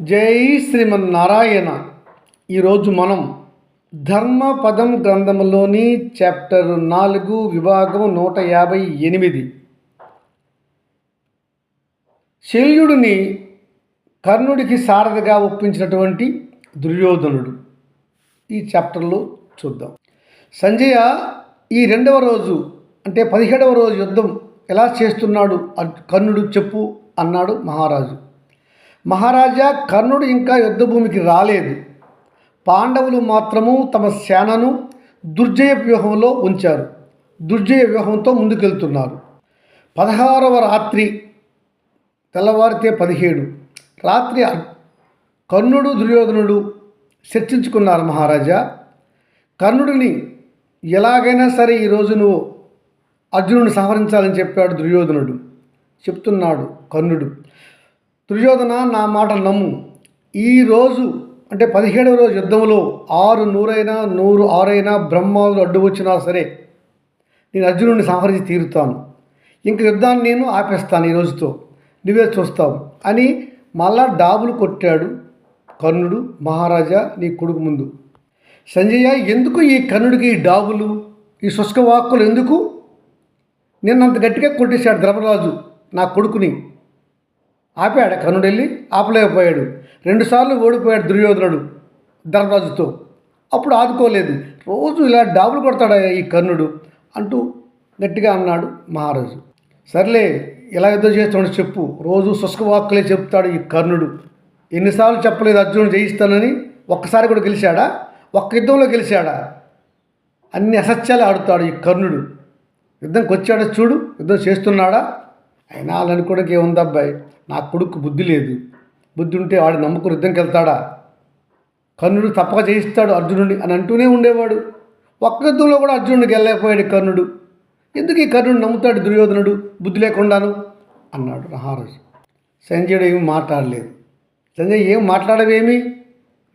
జై శ్రీమన్నారాయణ. ఈరోజు మనం ధర్మపదం గ్రంథంలోని చాప్టర్ నాలుగు విభాగం నూట యాభై ఎనిమిది. శల్యుడిని కర్ణుడికి సారథిగా ఒప్పించినటువంటి దుర్యోధనుడు. ఈ చాప్టర్లో చూద్దాం. సంజయ ఈ రెండవ రోజు అంటే పదిహేడవ రోజు యుద్ధం ఎలా చేస్తున్నాడు? కర్ణుడు చెప్పు అన్నాడు మహారాజు. మహారాజా కర్ణుడు ఇంకా యుద్ధభూమికి రాలేదు. పాండవులు మాత్రము తమ సేనను దుర్జయ వ్యూహంలో ఉంచారు. దుర్జయ వ్యూహంతో ముందుకెళ్తున్నారు. పదహారవ రాత్రి తెల్లవారితే పదిహేడు. రాత్రి కర్ణుడు దుర్యోధనుడు చర్చించుకున్నారు మహారాజా. కర్ణుడిని ఎలాగైనా సరే ఈరోజు నువ్వు అర్జునుడిని సంహరించాలని చెప్పాడు దుర్యోధనుడు. చెప్తున్నాడు కర్ణుడు. దుర్యోధన నా మాట నమ్ము. ఈరోజు అంటే పదిహేడవ రోజు యుద్ధంలో ఆరు నూరైనా నూరు ఆరైనా బ్రహ్మాదులు అడ్డు వచ్చినా సరే నేను అర్జునుడిని సంహరించి తీరుతాను. ఇంక యుద్ధాన్ని నేను ఆపేస్తాను ఈ రోజుతో. నువ్వే చూస్తావు. అని మళ్ళా డాబులు కొట్టాడు కర్ణుడు మహారాజా నీ కొడుకు ముందు. సంజయ ఎందుకు ఈ కర్ణుడికి ఈ డాబులు ఈ శుష్క వాక్కులు ఎందుకు? నిన్నంత గట్టిగా కొట్టేశాడు ధర్మరాజు నా కొడుకుని. ఆపాడు. కర్ణుడు వెళ్ళి ఆపలేకపోయాడు. రెండుసార్లు ఓడిపోయాడు దుర్యోధనుడు ధర్మరాజుతో. అప్పుడు ఆదుకోలేదు. రోజు ఇలా డాబులు కొడతాడా ఈ కర్ణుడు? అంటూ గట్టిగా అన్నాడు మహారాజు. సర్లే ఎలా యుద్ధం చేస్తాడు చెప్పు. రోజు శుష్క వాక్కులే చెప్తాడు ఈ కర్ణుడు. ఎన్నిసార్లు చెప్పలేదు అర్జునుడు జయిస్తానని ఒక్కసారి కూడా గెలిచాడా? ఒక్క యుద్ధంలో గెలిచాడా? అన్ని అసత్యాలు ఆడుతాడు ఈ కర్ణుడు. యుద్ధంకి వచ్చాడా చూడు? యుద్ధం చేస్తున్నాడా? అయినా వాళ్ళు అనుకోవడానికి ఏముంది అబ్బాయి నా కొడుకు బుద్ధి లేదు. బుద్ధి ఉంటే వాడు నమ్ముకుని యుద్ధంకి వెళ్తాడా? కర్ణుడు తప్పక జయిస్తాడు అర్జునుడిని అని అంటూనే ఉండేవాడు. ఒక్క యుద్ధంలో కూడా అర్జునుడికి వెళ్ళలేకపోయాడు కర్ణుడు. ఎందుకు ఈ కర్ణుడు నమ్ముతాడు దుర్యోధనుడు? బుద్ధి లేకుండాను? అన్నాడు మహారాజు. సంజయుడు ఏమి మాట్లాడలేదు. సంజయ్ ఏం మాట్లాడవేమి?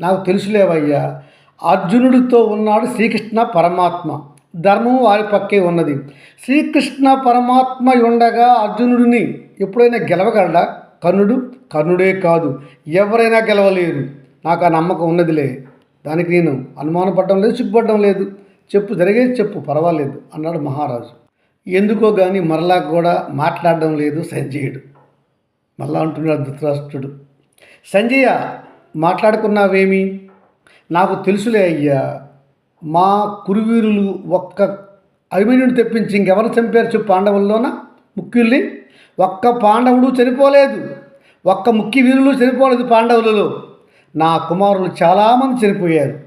నాకు తెలుసులేవయ్యా. అర్జునుడితో ఉన్నాడు శ్రీకృష్ణ పరమాత్మ. ధర్మం వారి పక్కే ఉన్నది. శ్రీకృష్ణ పరమాత్మ ఉండగా అర్జునుడిని ఎప్పుడైనా గెలవగలడా? కర్ణుడు? కర్ణుడే కాదు. ఎవరైనా గెలవలేరు. నాకు ఆ నమ్మకం ఉన్నదిలే. దానికి నేను అనుమానపడడం లేదు సిగ్గుపడడం లేదు. చెప్పు జరిగేది చెప్పు పర్వాలేదు అన్నాడు మహారాజు. ఎందుకో కానీ మరలా కూడా మాట్లాడడం లేదు సంజయుడు. మళ్ళా అంటున్నాడు ధృతరాష్ట్రుడు. సంజయ మాట్లాడుకున్నావేమి? నాకు తెలుసులే అయ్యా. మా కురువీరులు ఒక్క అభిమన్యుని తెప్పించి ఇంకెవరు చంపారు చెప్పు పాండవుల్లోన? ముఖ్యుల్ని? ఒక్క పాండవుడు చనిపోలేదు. ఒక్క ముఖ్య వీరులు చనిపోలేదు పాండవులలో. నా కుమారులు చాలామంది చనిపోయారు.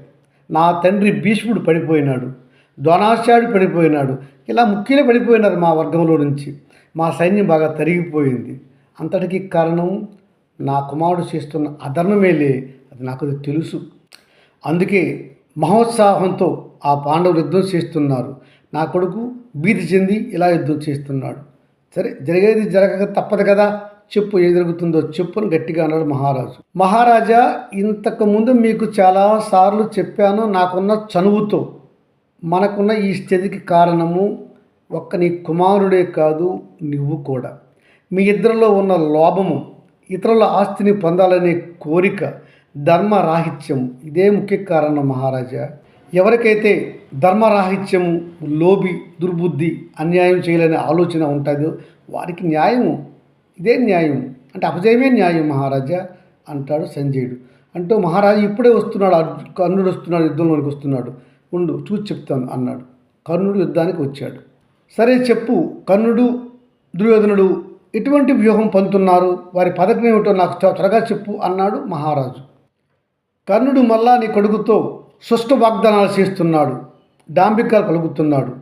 నా తండ్రి భీష్ముడు పడిపోయినాడు. ద్రోణాచార్యుడు పడిపోయినాడు. ఇలా ముఖ్యులే పడిపోయినారు మా వర్గంలో నుంచి. మా సైన్యం బాగా తరిగిపోయింది. అంతటికి కారణం నా కుమారుడు చేస్తున్న అధర్మమేలే. అది నాకు అది తెలుసు. అందుకే మహోత్సాహంతో ఆ పాండవులు యుద్ధం చేస్తున్నారు. నా కొడుకు భీతి చెంది ఇలా యుద్ధం చేస్తున్నాడు. సరే జరిగేది జరగక తప్పదు కదా? చెప్పు ఏం జరుగుతుందో చెప్పును గట్టిగా అన్నాడు మహారాజు. మహారాజా ఇంతకు ముందు మీకు చాలా సార్లు చెప్పాను నాకున్న చనువుతో. మనకున్న ఈ స్థితికి కారణము ఒక్క నీ కుమారుడే కాదు నువ్వు కూడా. మీ ఇద్దరిలో ఉన్న లోభము ఇతరుల ఆస్తిని పొందాలనే కోరిక ధర్మరాహిత్యం. ఇదే ముఖ్య కారణం మహారాజా. ఎవరికైతే ధర్మరాహిత్యము లోబి దుర్బుద్ధి అన్యాయం చేయాలనే ఆలోచన ఉంటుందో వారికి న్యాయము ఇదే న్యాయం. అంటే అపజయమే న్యాయం మహారాజా అంటాడు సంజయుడు. అంటూ మహారాజు ఇప్పుడే వస్తున్నాడు కర్ణుడు వస్తున్నాడు యుద్ధంలోనికి వస్తున్నాడు. ఉండు చూసి చెప్తాను అన్నాడు. కర్ణుడు యుద్ధానికి వచ్చాడు. సరే చెప్పు కర్ణుడు దుర్యోధనుడు ఎటువంటి వ్యూహం పొందుతున్నారు? వారి పథకం ఏమిటో నాకు త్వరగా చెప్పు అన్నాడు మహారాజు. కర్ణుడు మళ్ళా నీ కొడుకుతో సుష్ట వాగ్దానాలు చేస్తున్నాడు డాంబికాలు కలుగుతున్నాడు.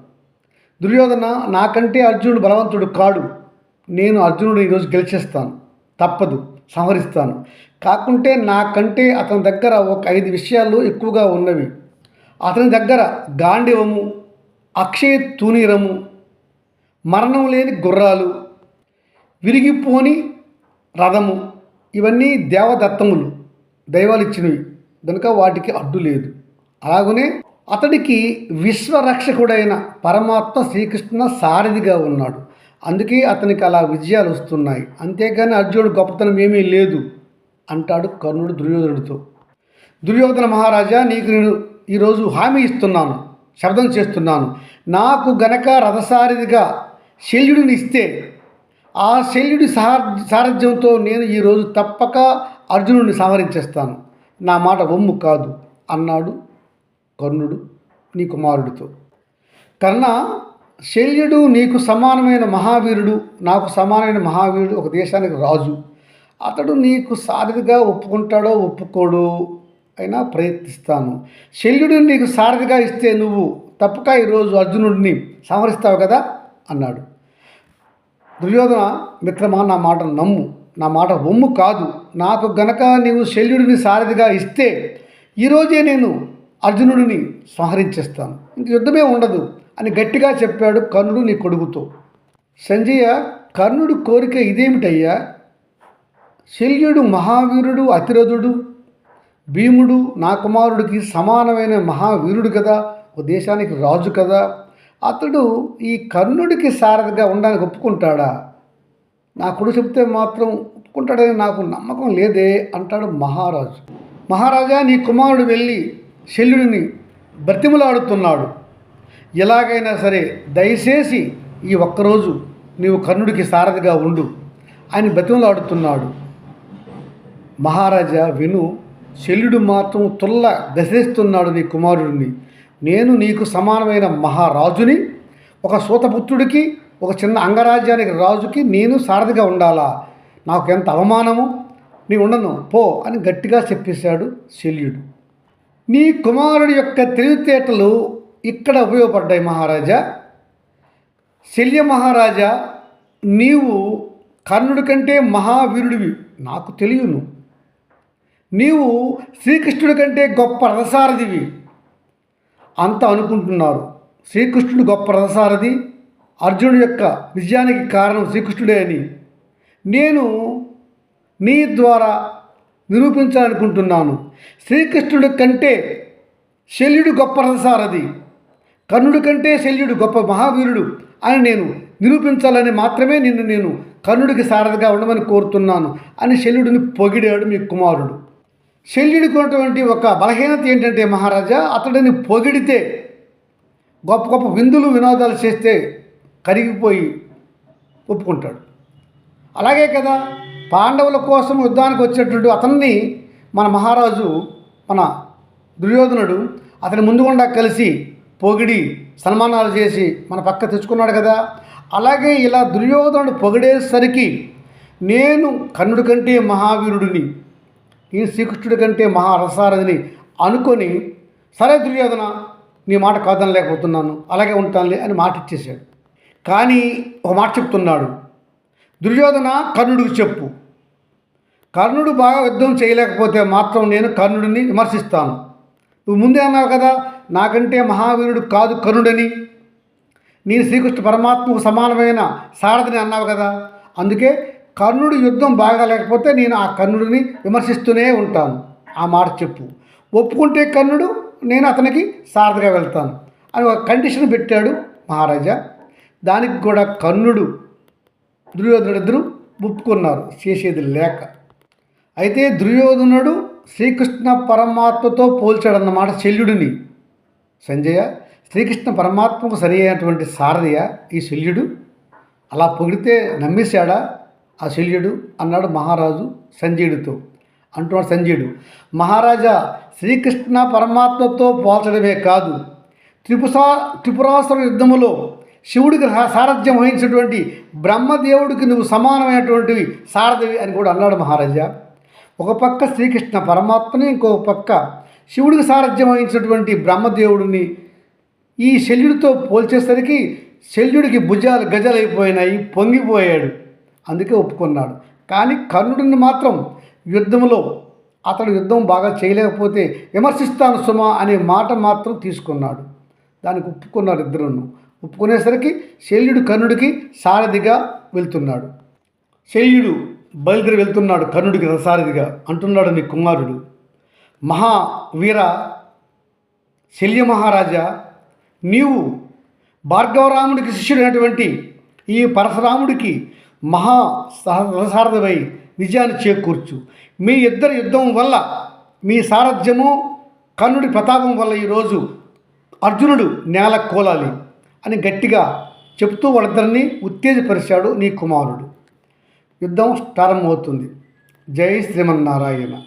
దుర్యోధన నాకంటే అర్జునుడు బలవంతుడు కాడు. నేను అర్జునుడు ఈరోజు గెలిచేస్తాను. తప్పదు సంహరిస్తాను. కాకుంటే నాకంటే అతని దగ్గర ఒక ఐదు విషయాలు ఎక్కువగా ఉన్నవి. అతని దగ్గర గాండివము అక్షయ తూనీరము మరణం లేని గుర్రాలు విరిగిపోని రథము ఇవన్నీ దేవదత్తములు దైవాలు ఇచ్చినవి. కనుక వాటికి అడ్డు లేదు. అలాగనే అతడికి విశ్వరక్షకుడైన పరమాత్మ శ్రీకృష్ణ సారథిగా ఉన్నాడు. అందుకే అతనికి అలా విజయాలు వస్తున్నాయి. అంతేగాని అర్జునుడు గొప్పతనం ఏమీ లేదు అంటాడు కర్ణుడు దుర్యోధనుడితో. దుర్యోధన మహారాజా నీకు నేను ఈరోజు హామీ ఇస్తున్నాను శబ్దం చేస్తున్నాను. నాకు గనక రథసారిదిగా శల్యుడిని ఇస్తే ఆ శల్యుడి సార సారథ్యంతో నేను ఈరోజు తప్పక అర్జునుడిని సంహరించేస్తాను. నా మాట ఒమ్ము కాదు అన్నాడు కర్ణుడు నీ కుమారుడితో. కర్ణ శల్యుడు నీకు సమానమైన మహావీరుడు నాకు సమానమైన మహావీరుడు ఒక దేశానికి రాజు. అతడు నీకు సారథిగా ఒప్పుకుంటాడో ఒప్పుకోడో. అయినా ప్రయత్నిస్తాను. శల్యుడు నీకు సారథిగా ఇస్తే నువ్వు తప్పక ఈరోజు అర్జునుడిని సంహరిస్తావు కదా? అన్నాడు. దుర్యోధన మిత్రమా నా మాట నమ్ము. నా మాట ఒమ్ము కాదు. నాకు గనక నీవు శల్యుడిని సారథిగా ఇస్తే ఈరోజే నేను అర్జునుడిని సంహరించేస్తాను. ఇంక యుద్ధమే ఉండదు అని గట్టిగా చెప్పాడు కర్ణుడు నీ కొడుకుతో. సంజయ కర్ణుడు కోరిక ఇదేమిటయ్యా? శల్యుడు మహావీరుడు అతిరథుడు భీముడు నా కుమారుడికి సమానమైన మహావీరుడు కదా ఓ దేశానికి రాజు కదా. అతడు ఈ కర్ణుడికి సారథిగా ఉండడానికి ఒప్పుకుంటాడా? నా కొడుకు చెప్తే మాత్రం ఒప్పుకుంటాడని నాకు నమ్మకం లేదే అంటాడు మహారాజు. మహారాజా నీ కుమారుడు వెళ్ళి శల్యుడిని బ్రతిమలాడుతున్నాడు. ఎలాగైనా సరే దయచేసి ఈ ఒక్కరోజు నీవు కర్ణుడికి సారథిగా ఉండు. అని బ్రతిమలాడుతున్నాడు. మహారాజా విను శల్యుడు మాత్రం తుల్ల గసేస్తున్నాడు నీ కుమారుడిని. నేను నీకు సమానమైన మహారాజుని ఒక సూతపుత్రుడికి ఒక చిన్న అంగరాజ్యానికి రాజుకి నేను సారథిగా ఉండాలా? నాకు ఎంత అవమానము? నీ ఉండను పో అని గట్టిగా చెప్పేశాడు శల్యుడు. నీ కుమారుడి యొక్క తెలివితేటలు ఇక్కడ ఉపయోగపడ్డాయి మహారాజా. శల్య మహారాజా నీవు కర్ణుడి కంటే మహావీరుడివి నాకు తెలియను. నీవు శ్రీకృష్ణుడి కంటే గొప్ప రథసారథివి. అంత అనుకుంటున్నారు. శ్రీకృష్ణుడు గొప్ప రథసారథి? అర్జునుడి యొక్క విజయానికి కారణం శ్రీకృష్ణుడే అని నేను నీ ద్వారా నిరూపించాలనుకుంటున్నాను. శ్రీకృష్ణుడి కంటే శల్యుడు గొప్ప రథసారథి కర్ణుడి కంటే శల్యుడు గొప్ప మహావీరుడు అని నేను నిరూపించాలని మాత్రమే నిన్ను నేను కర్ణుడికి సారథిగా ఉండమని కోరుతున్నాను అని శల్యుడిని పొగిడాడు మీ కుమారుడు. శల్యుడికి ఉన్నటువంటి ఒక బలహీనత ఏంటంటే మహారాజా అతడిని పొగిడితే గొప్ప గొప్ప విందులు వినోదాలు చేస్తే కరిగిపోయి ఒప్పుకుంటాడు. అలాగే కదా పాండవుల కోసం యుద్ధానికి వచ్చేటటువంటి అతన్ని మన మహారాజు మన దుర్యోధనుడు అతని ముందుగుండా కలిసి పొగిడి సన్మానాలు చేసి మన పక్క తెచ్చుకున్నాడు కదా. అలాగే ఇలా దుర్యోధనుడు పొగిడేసరికి నేను కర్ణుడి కంటే మహావీరుడిని ఈ శ్రీకృష్ణుడి కంటే మహారసారథిని అనుకొని సరే దుర్యోధన నీ మాట కాదనలేకపోతున్నాను అలాగే ఉంటానులే అని మాట ఇచ్చేసాడు కానీ ఒక మాట చెప్తున్నాడు. దుర్యోధన కర్ణుడికి చెప్పు. కర్ణుడు బాగా యుద్ధం చేయలేకపోతే మాత్రం నేను కర్ణుడిని విమర్శిస్తాను. నువ్వు ముందే అన్నావు కదా నాకంటే మహావీరుడు కాదు కర్ణుడని. నేను శ్రీకృష్ణ పరమాత్మకు సమానమైన సారథిని అన్నావు కదా అందుకే కర్ణుడు యుద్ధం బాగా లేకపోతే నేను ఆ కర్ణుడిని విమర్శిస్తూనే ఉంటాను. ఆ మాట చెప్పు. ఒప్పుకుంటే కర్ణుడు నేను అతనికి సారథిగా వెళ్తాను అని ఒక కండిషన్ పెట్టాడు మహారాజా. దానికి కూడా కర్ణుడు దుర్యోధనుడిద్దరు ఒప్పుకున్నారు చేసేది లేక. అయితే దుర్యోధనుడు శ్రీకృష్ణ పరమాత్మతో పోల్చాడన్నమాట శల్యుడిని. సంజయ శ్రీకృష్ణ పరమాత్మకు సరి అయినటువంటి సారథియ ఈ శల్యుడు? అలా పొగిడితే నమ్మేశాడా? ఆ శల్యుడు అన్నాడు మహారాజు సంజయుడితో. అంటున్నాడు సంజయుడు మహారాజా శ్రీకృష్ణ పరమాత్మతో పోల్చడమే కాదు. త్రిపుసా త్రిపురాసుర యుద్ధములో శివుడికి సారథ్యం వహించినటువంటి బ్రహ్మదేవుడికి నువ్వు సమానమైనటువంటివి సారథివి అని కూడా అన్నాడు మహారాజా. ఒక పక్క శ్రీకృష్ణ పరమాత్మని ఇంకో పక్క శివుడికి సారథ్యం వహించినటువంటి బ్రహ్మదేవుడిని ఈ శల్యుడితో పోల్చేసరికి శల్యుడికి భుజాలు గజలైపోయినాయి పొంగిపోయాడు. అందుకే ఒప్పుకున్నాడు. కానీ కర్ణుడిని మాత్రం యుద్ధంలో అతడు యుద్ధం బాగా చేయలేకపోతే విమర్శిస్తాను సుమ అనే మాట మాత్రం తీసుకున్నాడు. దానికి ఒప్పుకున్నారు ఇద్దరును. ఒప్పుకునేసరికి శల్యుడు కర్ణుడికి సారథిగా వెళ్తున్నాడు. శల్యుడు బయలుదేరి వెళ్తున్నాడు కర్ణుడికి రసారథిగా అంటున్నాడు నీ కుమారుడు. మహావీర శల్య మహారాజా నీవు భార్గవరాముడికి శిష్యుడైనటువంటి ఈ పరశురాముడికి మహా సహ విజయాన్ని చేకూర్చు. మీ ఇద్దరి యుద్ధం వల్ల మీ సారథ్యము కర్ణుడి ప్రతాపం వల్ల ఈరోజు అర్జునుడు నేల కోలాలి. అని గట్టిగా చెప్తూ వాళ్ళిద్దరినీ ఉత్తేజపరిచాడు నీ కుమారుడు. యుద్ధం ప్రారంభమవుతుంది. జై శ్రీమన్నారాయణ.